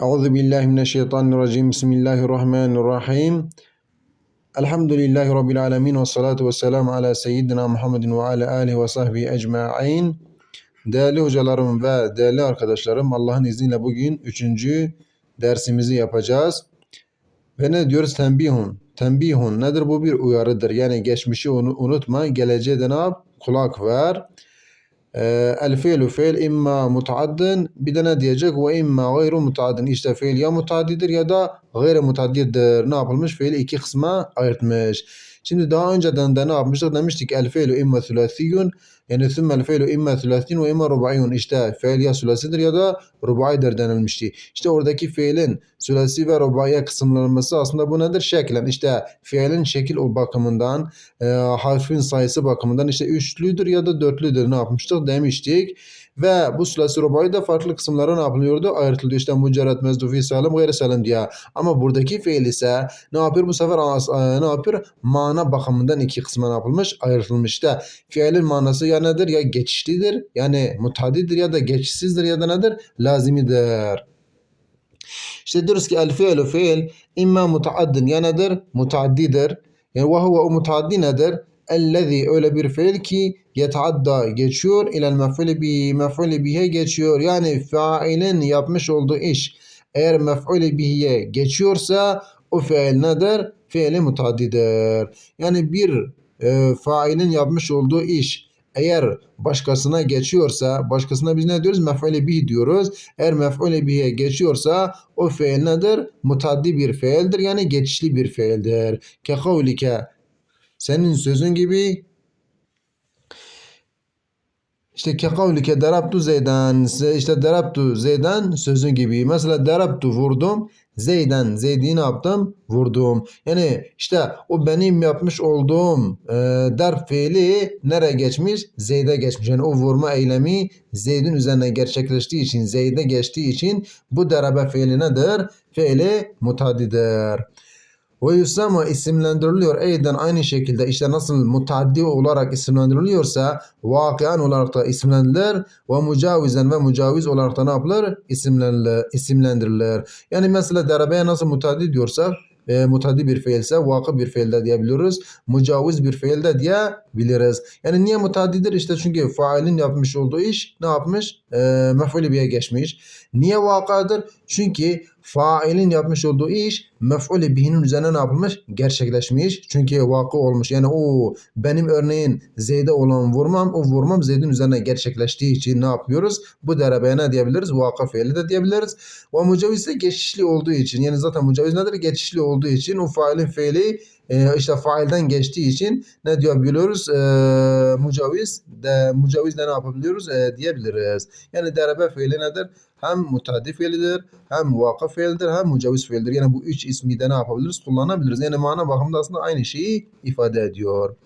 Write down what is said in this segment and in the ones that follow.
Euzu billahi mineşşeytanirracim. Bismillahirrahmanirrahim. Elhamdülillahi rabbil alamin ve salatu vesselam ala seyyidina Muhammedin ve ala alihi ve sahbihi ecmaîn. Değerli hocalarım ve değerli arkadaşlarım, Allah'ın izniyle bugün üçüncü dersimizi yapacağız. Ve ne diyoruz? Tembihun. Tembihun nedir? Bu bir uyarıdır. Yani geçmişi unutma, geleceğe de ne yap? Kulak ver. آه، الفعل فعل إما متعد بدناديجك وإما غير متعد إشتا فعل يا متعدد رياضة غير متعدد. نابل مش فعل إكي خصمة أيرت مش şimdi daha önceden de ne yapmıştık? Demiştik el fiilu imma thulathiyun. Yani thummel fiilu imma thulathin ve imma rubaiyun işte fiil ya sülasidir ya da rubaidir denilmişti. İşte oradaki fiilin sülasi ve rubaiye kısımlanması aslında bu nedir? Şeklen. İşte fiilin şekil o bakımından e, harfin sayısı bakımından işte üçlüdür ya da dörtlüdür. Ne yapmıştık? Demiştik. Ve bu sülasi rubai de farklı kısımlara ne yapılıyordu? Ayrıtılıyor. İşte mücerret, mezdufi, salim, gayri salim diye. Ama buradaki fiil ise ne yapıyor? Bu sefer e, ne yapıyor? Mana bakımından iki kısma ne yapılmış? Ayrıtılmış. İşte fiilin manası ya nedir? Ya geçişlidir. Yani mutadidir ya da geçişsizdir ya da nedir? Lazimidir. İşte diyoruz ki el fiilu fiil imma mutaaddin ya nedir? Mutaaddidir. Yani ve huve o mutaaddi nedir? Ellezî öyle bir fiil ki yetaadda geçiyor ilel mef'ulü bi mef'ulü bihe geçiyor. Yani failin yapmış olduğu iş eğer mef'ulü bihiye geçiyorsa o fiil nedir? Fiili mutaddidir. Yani bir e, failin yapmış olduğu iş eğer başkasına geçiyorsa başkasına biz ne diyoruz? Mef'ulü bih diyoruz. Eğer mef'ulü bihe geçiyorsa o fiil nedir? Mutaddi bir fiildir. Yani geçişli bir fiildir. Ke kavlike senin sözün gibi işte ke kavlike darabtu zeyden işte darabtu zeyden sözün gibi. Mesela darabtu vurdum. Zeyden Zeydi yaptım? Vurdum. Yani işte o benim yapmış olduğum e, darp fiili nereye geçmiş? Zeyd'e geçmiş. Yani o vurma eylemi Zeyd'in üzerine gerçekleştiği için, Zeyd'e geçtiği için bu darabe fiili nedir? Fiili mutadidir. Ve yusama isimlendiriliyor. Eyden aynı şekilde işte nasıl mutaddi olarak isimlendiriliyorsa vakian olarak da isimlendirilir ve mucavizen ve mucaviz olarak da ne yapılır? İsimlendirilir. isimlendirilir. Yani mesela darabeye nasıl mutaddi diyorsak e, mutaddi bir fiilse vakı bir fiilde diyebiliyoruz. Mucaviz bir fiilde diyebiliriz. Yani niye mutaddidir? İşte çünkü failin yapmış olduğu iş ne yapmış? E, mef'ulü geçmiş. Niye vakadır? Çünkü failin yapmış olduğu iş mef'ulü bihinin üzerine ne yapılmış? Gerçekleşmiş. Çünkü vakı olmuş. Yani o benim örneğin Zeyd'e olan vurmam, o vurmam Zeyd'in üzerine gerçekleştiği için ne yapıyoruz? Bu derebeye ne diyebiliriz? Vaka fiili de diyebiliriz. Ve mucaviz ise geçişli olduğu için. Yani zaten mucaviz nedir? Geçişli olduğu için o failin fiili e, işte failden geçtiği için ne diyebiliyoruz? E, mucaviz de mucaviz de ne yapabiliyoruz? E, diyebiliriz. Yani derebe fiili nedir? Hem mutaddi fiilidir, hem vakıf fiildir, hem mucaviz fiildir. Yani bu üç ismi de ne yapabiliriz? Kullanabiliriz. Yani mana bakımında aslında aynı şeyi ifade ediyor.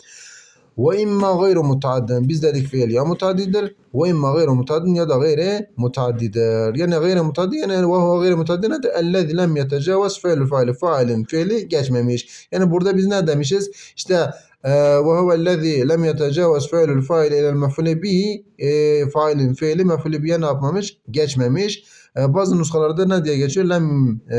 Ve imma gayru mutaddin. Biz dedik fiil ya mutaddidir. Ve imma gayru mutaddin ya da gayri mutaddidir. Yani gayri mutaddi yani ve huve gayri mutaddi nedir? Ellezi lem yetecavaz fiilü faili. Failin fiili geçmemiş. Yani burada biz ne demişiz? İşte e, ve huvellezî lem yetecavaz fiilül fail ilel mef'ulü bihi failin fiili mef'ulü biye ne yapmamış? Geçmemiş. E, bazı nuskalarda ne diye geçiyor? Lem e,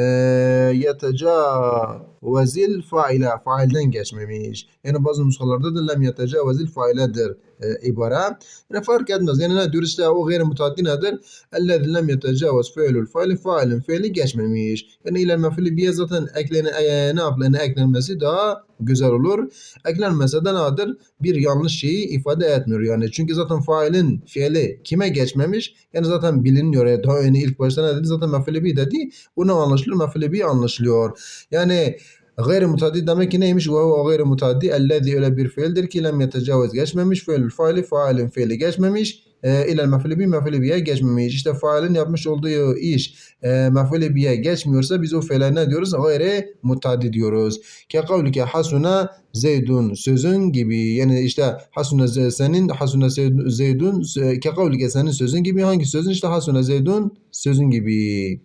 yetecavazil faile. Failden geçmemiş. Yani bazı nuskalarda da lem yetecavazil failedir e, ibare. Yani fark etmez. Yani ne diyoruz işte o gayri mutaddi nedir? Ellezî lem yetecavaz fiilül faili failin fiili geçmemiş. Yani ile mef'ulü biye zaten eklene, e, ne yapılan eklenmesi daha güzel olur. Eklenmese de nedir? Bir yanlış şeyi ifade etmiyor yani. Çünkü zaten failin fiili kime geçmemiş? Yani zaten biliniyor. Yani daha önce ilk başta ne dedi? Zaten mef'ulü bi dedi. Bu ne anlaşılıyor? Mef'ulü bi anlaşılıyor. Yani Gayri mutaddi demek ki neymiş? Ve huve gayri mutaddi ellezî öyle bir fiildir ki lem yetecavaz geçmemiş. Fiilül faili failin fiili geçmemiş. E, ilel mef'ulü bi mef'ulü biye geçmemiş. İşte failin yapmış olduğu iş e, mef'ulü biye geçmiyorsa biz o fiile ne diyoruz? Gayri mutaddi diyoruz. Ke kavlike hasuna zeydun sözün gibi. Yani işte hasuna senin hasuna zeydun zeydun ke kavlike senin sözün gibi. Hangi sözün? İşte hasuna zeydun sözün gibi.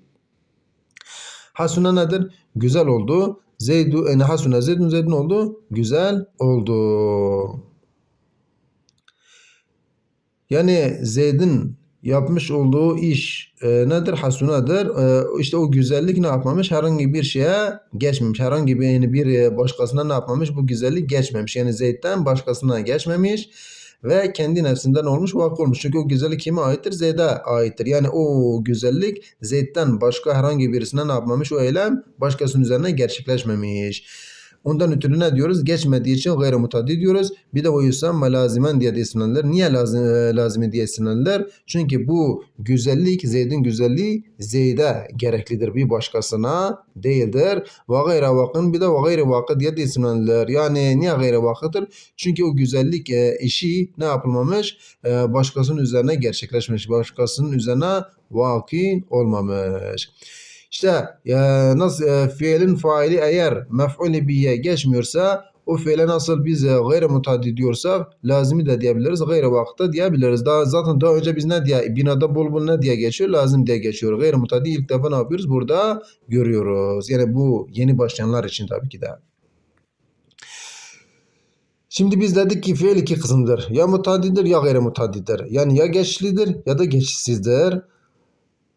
Hasuna nedir? Güzel oldu. Zeydu en hasuna zeydun zeydun oldu. Güzel oldu. Yani Zeyd'in yapmış olduğu iş e, nedir? Hasunadır. E, işte o güzellik ne yapmamış? Herhangi bir şeye geçmemiş. Herhangi bir yani bir e, başkasına ne yapmamış? Bu güzellik geçmemiş. Yani Zeyd'den başkasına geçmemiş ve kendi nefsinden olmuş vakı olmuş. Çünkü o güzellik kime aittir? Zeyd'e aittir. Yani o güzellik Zeyd'den başka herhangi birisine ne yapmamış? O eylem başkasının üzerine gerçekleşmemiş. Ondan ötürü ne diyoruz? Geçmediği için gayrı mutaddi diyoruz. Bir de o yüzden lazimen diye de isimlendiler. Niye lazım, e, lazimi diye isimlendiler? Çünkü bu güzellik, Zeyd'in güzelliği Zeyd'e gereklidir. Bir başkasına değildir. Ve gayra vakın bir de ve gayri vakı diye de isimlendiler. Yani niye gayri vakıdır? Çünkü o güzellik e, işi ne yapılmamış? E, başkasının üzerine gerçekleşmiş. Başkasının üzerine vaki olmamış. İşte e, nasıl e, fiilin faili eğer mef'ul biye geçmiyorsa o fiile nasıl biz e, gayri mutaddi diyorsak lazimi de diyebiliriz, gayri vakıta diyebiliriz. Daha zaten daha önce biz ne diye binada bol bol ne diye geçiyor? Lazım diye geçiyor. Gayri mutaddi ilk defa ne yapıyoruz? Burada görüyoruz. Yani bu yeni başlayanlar için tabii ki de. Şimdi biz dedik ki fiil iki kısımdır. Ya mutaddidir ya gayri mutaddidir. Yani ya geçişlidir ya da geçişsizdir.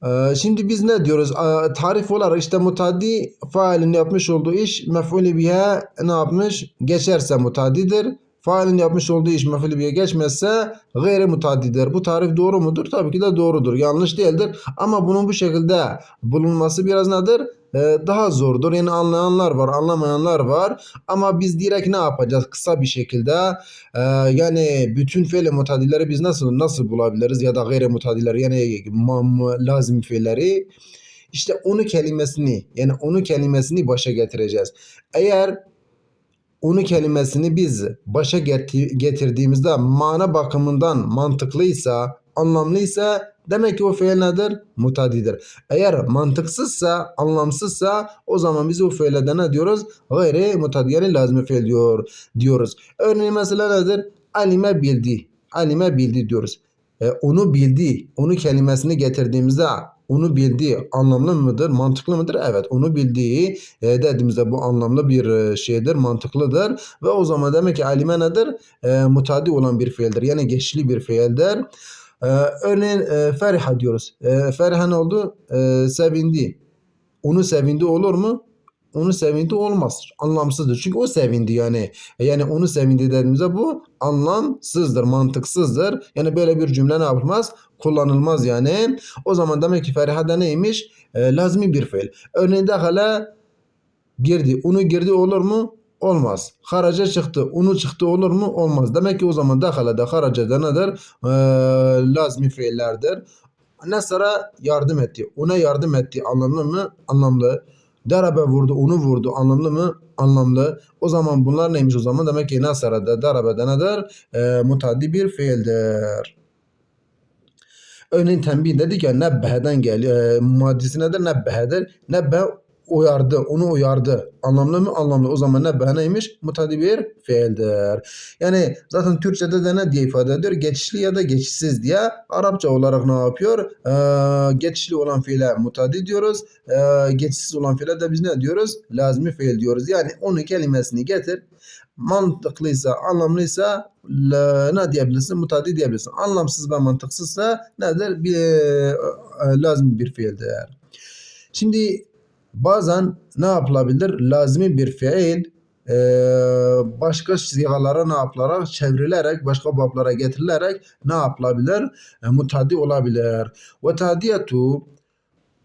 Ee, Şimdi biz ne diyoruz? Ee, Tarif olarak işte mutaddi failin yapmış olduğu iş mef'ulü bihe ne yapmış? Geçerse mutaddidir. Failin yapmış olduğu iş mef'ulü bihe geçmezse gayri mutaddidir. Bu tarif doğru mudur? Tabii ki de doğrudur. Yanlış değildir. Ama bunun bu şekilde bulunması biraz nedir? Ee, Daha zordur. Yani anlayanlar var, anlamayanlar var. Ama biz direkt ne yapacağız? Kısa bir şekilde ee, yani bütün fiil mutadilleri biz nasıl nasıl bulabiliriz ya da gayri mutadilleri yani lazım fiilleri işte onu kelimesini yani onu kelimesini başa getireceğiz. Eğer onu kelimesini biz başa geti- getirdiğimizde mana bakımından mantıklıysa, anlamlıysa demek ki o fiil nedir? Mutadidir. Eğer mantıksızsa, anlamsızsa o zaman biz o fiile de ne diyoruz? Gayri mutadi yani lazım fiil diyor, diyoruz. Örneğin mesela nedir? Alime bildi. Alime bildi diyoruz. E, onu bildi. Onu kelimesini getirdiğimizde onu bildiği anlamlı mıdır, mantıklı mıdır? Evet, onu bildiği e, dediğimizde bu anlamlı bir e, şeydir, mantıklıdır. Ve o zaman demek ki alime nedir? E, mutadi olan bir fiildir. Yani geçişli bir fiildir. E, örneğin e, feriha diyoruz. E, feriha ne oldu? E, sevindi. Onu sevindi olur mu? Onu sevindi olmaz. Anlamsızdır. Çünkü o sevindi yani. E, Yani onu sevindi dediğimizde bu anlamsızdır, mantıksızdır. Yani böyle bir cümle ne yapılmaz? Kullanılmaz yani. O zaman demek ki feriha da neymiş? E, lazmi bir fiil. Örneğin dakhala girdi. Unu girdi olur mu? Olmaz. Haraca çıktı. Unu çıktı olur mu? Olmaz. Demek ki o zaman dakhala da haraca da nedir? Ee, lazmi fiillerdir. Nasara yardım etti. Ona yardım etti. Anlamlı mı? Anlamlı. Darabe vurdu. Onu vurdu. Anlamlı mı? Anlamlı. O zaman bunlar neymiş o zaman? Demek ki nasara da darabe da nedir? Ee, mutaddi bir fiildir. Örneğin tembih dedik ya nebbeheden geliyor. E, maddesi nedir? Nebbehedir. Nebbe uyardı. Onu uyardı. Anlamlı mı? Anlamlı. O zaman nebbe neymiş? Mutadi bir fiildir. Yani zaten Türkçe'de de ne diye ifade ediyor? Geçişli ya da geçişsiz diye. Arapça olarak ne yapıyor? Ee, geçişli olan fiile mutadi diyoruz. Ee, geçişsiz olan fiile de biz ne diyoruz? Lazmi fiil diyoruz. Yani onun kelimesini getir. Mantıklıysa, anlamlıysa la- ne diyebilirsin? Mutadi diyebilirsin. Anlamsız ve mantıksızsa nedir? Bir, e, lazım bir fiildir. Şimdi bazen ne yapılabilir? Lazimi bir fiil e, başka sigalara ne yapılarak çevrilerek başka bablara getirilerek ne yapılabilir? E, mutadi olabilir. Ve tadiyetu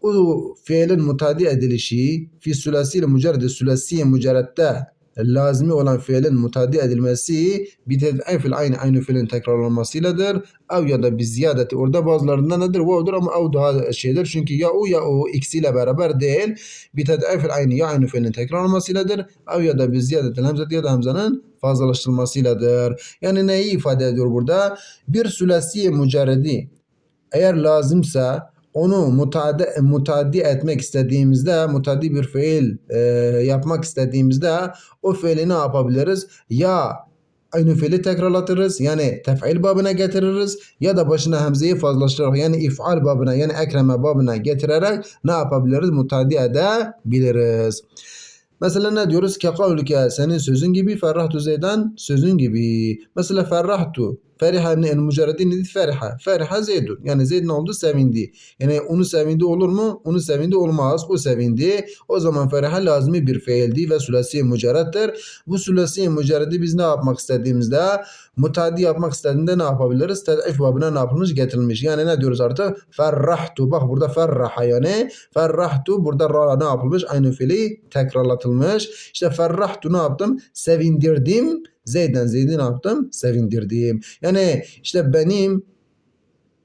o fiilin mutadi edilişi fi sülasiyle mücerrede sülasiye mücerrette lazimi olan fiilin mutadi edilmesi bir ted'ifil aynı aynı fiilin tekrarlanmasıyladır. Ev ya da bir ziyadeti orada bazılarında nedir? Vav'dur ama ev daha şeydir. Çünkü ya o ya o ikisiyle beraber değil. Bir ted'ifil aynı ya aynı fiilin tekrarlanmasıyladır. Ev ya da bir ziyadetin hemzeti ya da hemzanın fazlalaştırılmasıyladır. Yani neyi ifade ediyor burada? Bir sülasiye mücerredi eğer lazımsa onu mutaddi, mutaddi etmek istediğimizde, mutaddi bir fiil e, yapmak istediğimizde o fiili ne yapabiliriz? Ya aynı fiili tekrarlatırız yani tef'il babına getiririz ya da başına hemzeyi fazlaştırarak yani if'al babına yani ekreme babına getirerek ne yapabiliriz? Mutaddi edebiliriz. Mesela ne diyoruz? Ke kavlike senin sözün gibi ferrahtu zeyden sözün gibi. Mesela ferrahtu. Feriha yani mücerredi nedir? Feriha. Feriha Zeydun. Yani Zeyd ne oldu? Sevindi. Yani onu sevindi olur mu? Onu sevindi olmaz. O sevindi. O zaman feriha lazimi bir fiildi ve sülasi mücerrettir. Bu sülasi mücerredi biz ne yapmak istediğimizde mutaddi yapmak istediğinde ne yapabiliriz? Ted'if babına ne yapılmış? Getirilmiş. Yani ne diyoruz artık? Ferrahtu. Bak burada ferraha yani. Ferrahtu. Burada ra ne yapılmış? Aynı fiili tekrarlatılmış. İşte ferrahtu ne yaptım? Sevindirdim. Zeyden Zeyd'i yaptım? Sevindirdim. Yani işte benim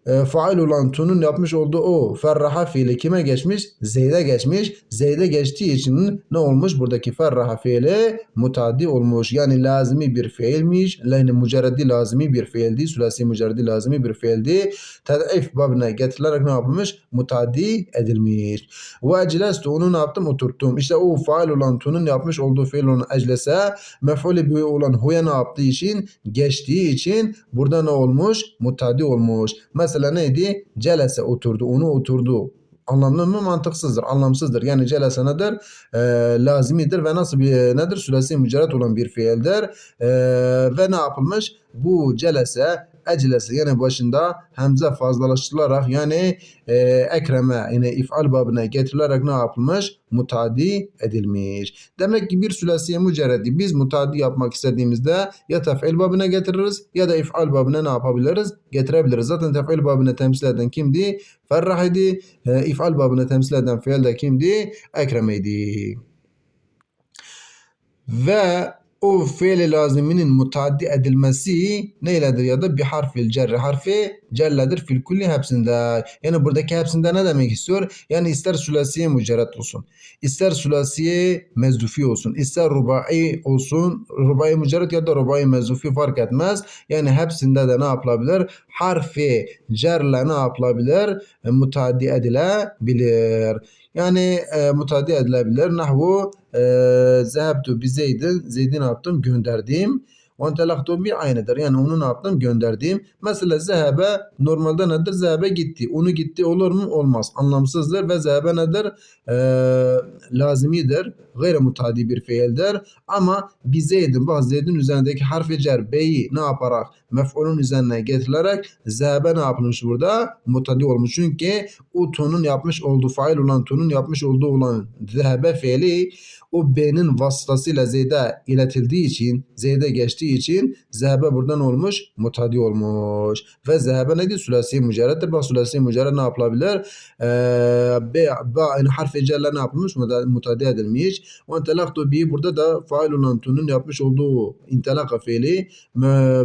e, faal olan tunun yapmış olduğu o ferraha fiili kime geçmiş? Zeyd'e geçmiş. Zeyd'e geçtiği için ne olmuş? Buradaki ferraha fiili mutaddi olmuş. Yani lazimi bir fiilmiş. Yani mücerredi lazimi bir fiildi. Sülasi mücerredi lazimi bir fiildi. Ted'if babına getirilerek ne yapılmış? Mutaddi edilmiş. Ve eclestu onu ne yaptım? Oturttum. İşte o faal olan tunun yapmış olduğu fiil olan eclese mef'ulü bi olan huya ne yaptığı için geçtiği için burada ne olmuş? Mutaddi olmuş. Mesela neydi? Celese oturdu. Onu oturdu. Anlamlı mı? Mantıksızdır. Anlamsızdır. Yani celese nedir? Ee, lazimidir ve nasıl bir nedir? Sülesi mücerret olan bir fiildir. Ee, ve ne yapılmış? Bu celese eclese yani başında hemze fazlalaştırılarak yani e, ekreme yani ifal babına getirilerek ne yapılmış? Mutadi edilmiş. Demek ki bir sülasiye mücerredi biz mutadi yapmak istediğimizde ya tef'il babına getiririz ya da ifal babına ne yapabiliriz? Getirebiliriz. Zaten tef'il babına temsil eden kimdi? Ferrah idi. E, ifal babına temsil eden fiil de kimdi? Ekremeydi. Ve o fiil laziminin mutaddi edilmesi neyledir ya da bir harfil cerri harfi celledir fil kulli hepsinde. Yani buradaki hepsinde ne demek istiyor? Yani ister sülasiye mücerret olsun, ister sülasiye mezdufi olsun, ister rubai olsun, rubai mücerret ya da rubai mezdufi fark etmez. Yani hepsinde de ne yapılabilir? Harfi cerle ne yapılabilir? E, mutaddi edilebilir. Yani e, mutaddi edilebilir. Nahvu e, zehebtu bi zeydin. Zeyd'i ne yaptım? Gönderdim. Ve entelaktu bi aynıdır. Yani onu ne yaptım? Gönderdim. Mesela zehebe normalde nedir? Zehebe gitti. Onu gitti olur mu? Olmaz. Anlamsızdır ve zehebe nedir? Ee, lazimidir. Gayri mutadi bir fiildir. Ama bi zeydin. Bak zeydin üzerindeki harfi cer beyi ne yaparak mef'ulun üzerine getirilerek zehebe ne yapılmış burada? Mutadi olmuş. Çünkü o tonun yapmış olduğu fail olan tonun yapmış olduğu olan zehebe fiili o B'nin vasıtasıyla Zeyd'e iletildiği için, Zeyd'e geçtiği için zehebe buradan olmuş, mutadi olmuş. Ve zehebe nedir? Sülasi mücerrettir. Bak sülasi mücerret ne yapılabilir? Ee, B, B yani harf ecelle ne yapılmış? Mutadi edilmiş. Ve entelaktu bi burada da fail olan tunun yapmış olduğu intelaka fiili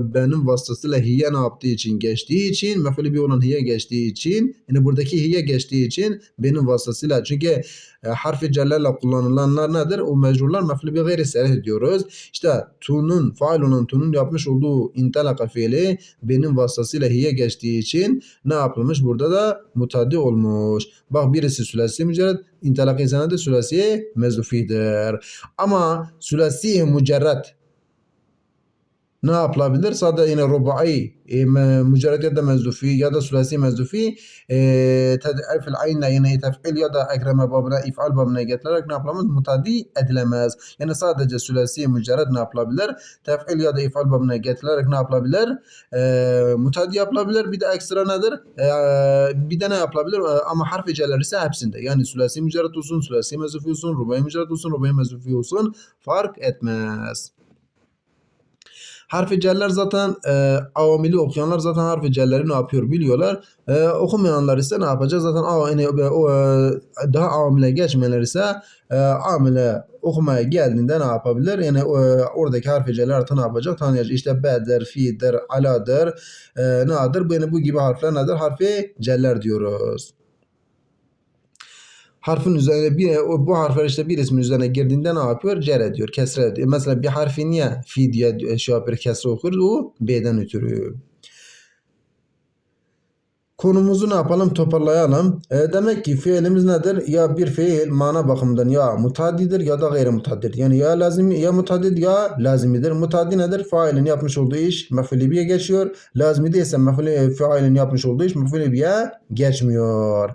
B'nin vasıtasıyla hiye ne yaptığı için geçtiği için mefuli bir hiye geçtiği için yani buradaki hiye geçtiği için B'nin vasıtasıyla çünkü e, harfi cellerle kullanılanlar nedir? O mecrurlar mefli bir gayri serih diyoruz. İşte tunun, fail olan tunun yapmış olduğu intelaka fiili benim vasıtasıyla hiye geçtiği için ne yapılmış? Burada da mutaddi olmuş. Bak birisi sülasi mücerred, intelak insana da sülasi mezufidir. Ama sülasi mücerred ne yapılabilir? Sadece yine rubai, e, mücerred ya da mezdufi ya da sülasi mezdufi e, ted'ifil aynle yine tef'il ya da ekreme babına, if'al babına getirilerek ne yapılamaz? Mutadi edilemez. Yani sadece sülasi mücerred ne yapılabilir? Tef'il ya da if'al babına getirilerek ne yapılabilir? E, mutadi yapılabilir. Bir de ekstra nedir? E, bir de ne yapılabilir? E, ama harf eceler ise hepsinde. Yani sülasi mücerred olsun, sülasi mezdufi olsun, rubai mücerred olsun, rubai mezdufi olsun fark etmez. Harfi celler zaten e, avamili okuyanlar zaten harfi celleri ne yapıyor biliyorlar. E, okumayanlar ise ne yapacak? Zaten av, yani, o, e, daha avamile geçmeyenler ise e, amile okumaya geldiğinde ne yapabilir? Yani e, oradaki harfi celler artık ne yapacak? Tanıyacak. İşte B'dir, Fi'dir, Ala'dır, e, nedir? Yani bu gibi harfler nedir? Harfi celler diyoruz harfin üzerine bir bu harfler işte bir ismin üzerine girdiğinde ne yapıyor? Cer ediyor, kesre ediyor. Mesela bir harfi niye fi diye şey yapıyor, kesre okuyoruz? O B'den ötürü. Konumuzu ne yapalım toparlayalım. E, demek ki fiilimiz nedir? Ya bir fiil mana bakımından ya mutaddidir ya da gayri mutaddidir. Yani ya lazım ya mutaddid ya lazimidir. Mutaddi nedir? Failin yapmış olduğu iş mef'ulü geçiyor. Lazimi değilse mef'ulü failin yapmış olduğu iş mef'ulü geçmiyor.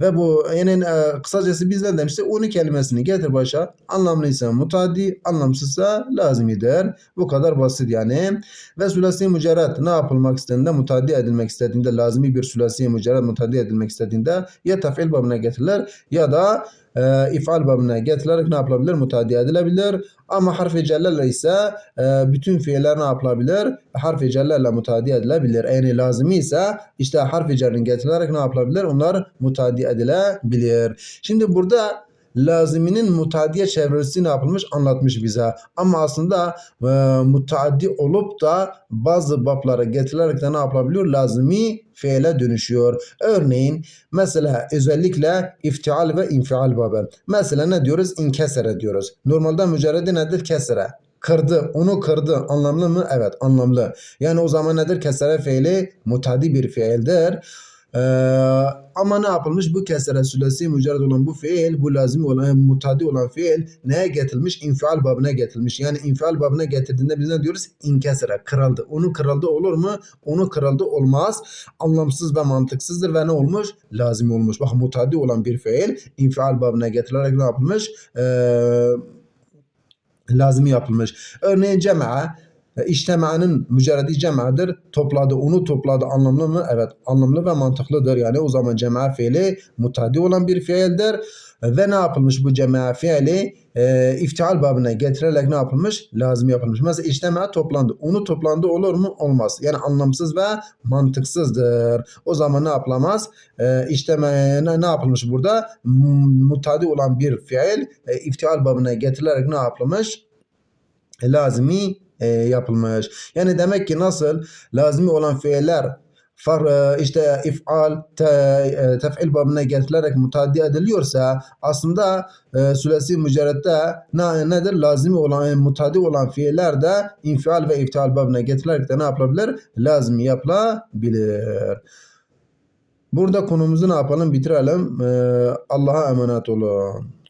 Ve bu yani e, kısacası biz ne demiştik? Onu kelimesini getir başa. Anlamlıysa mutaddi, anlamsızsa lazimidir. Bu kadar basit yani. Ve sülasi mücerret ne yapılmak istediğinde mutaddi edilmek istediğinde lazimi bir sülasi mücerret mutaddi edilmek istediğinde ya tef'il babına getirilir ya da e, ifal babına getirilerek ne yapılabilir? Mutaddi edilebilir. Ama harfi cellerle ise e, bütün fiiller ne yapılabilir? Harfi cellerle mutaddi edilebilir. Yani lazimi ise işte harfi cerrin getirilerek ne yapılabilir? Onlar mutaddi edilebilir. Şimdi burada laziminin mutaddiye çevirisi ne yapılmış anlatmış bize. Ama aslında e, mutaddi olup da bazı bablara getirilerek de ne yapılabiliyor? Lazimi fiile dönüşüyor. Örneğin mesela özellikle iftial ve infial babı. Mesela ne diyoruz? İnkesere diyoruz. Normalde mücerredi nedir? Kesere. Kırdı, onu kırdı. Anlamlı mı? Evet, anlamlı. Yani o zaman nedir? Kesere fiili mutaddi bir fiildir. Ee, ama ne yapılmış? Bu kesere sülesi mücerred olan bu fiil, bu lazım olan, mutadi olan fiil neye getirilmiş? İnfial babına getirilmiş. Yani infial babına getirdiğinde biz ne diyoruz? İnkesere, kırıldı. Onu kırıldı olur mu? Onu kırıldı olmaz. Anlamsız ve mantıksızdır ve ne olmuş? Lazım olmuş. Bak mutadi olan bir fiil infial babına getirilerek ne yapılmış? Ee, lazım yapılmış. Örneğin cema'a İçtema'nın mücerredi cemadır. Topladı, onu topladı anlamlı mı? Evet anlamlı ve mantıklıdır. Yani o zaman cema fiili mutadi olan bir fiildir. Ve ne yapılmış bu cema fiili? E, iftial babına getirerek ne yapılmış? Lazım yapılmış. Mesela içtema toplandı. Onu toplandı olur mu? Olmaz. Yani anlamsız ve mantıksızdır. O zaman ne yapılamaz? E, içtema ne, ne yapılmış burada? Mutadi olan bir fiil e, iftial babına getirilerek ne yapılmış? E, lazimi e, yapılmış. Yani demek ki nasıl lazimi olan fiiller far, e, işte ifal te, e, tef'il babına getirilerek mutaddi ediliyorsa aslında e, sülesi mücerrette ne, nedir? Lazimi olan e, mutaddi olan fiiller de infial ve iftial babına getirilerek de ne yapılabilir? Lazimi yapılabilir. Burada konumuzu ne yapalım? Bitirelim. E, Allah'a emanet olun.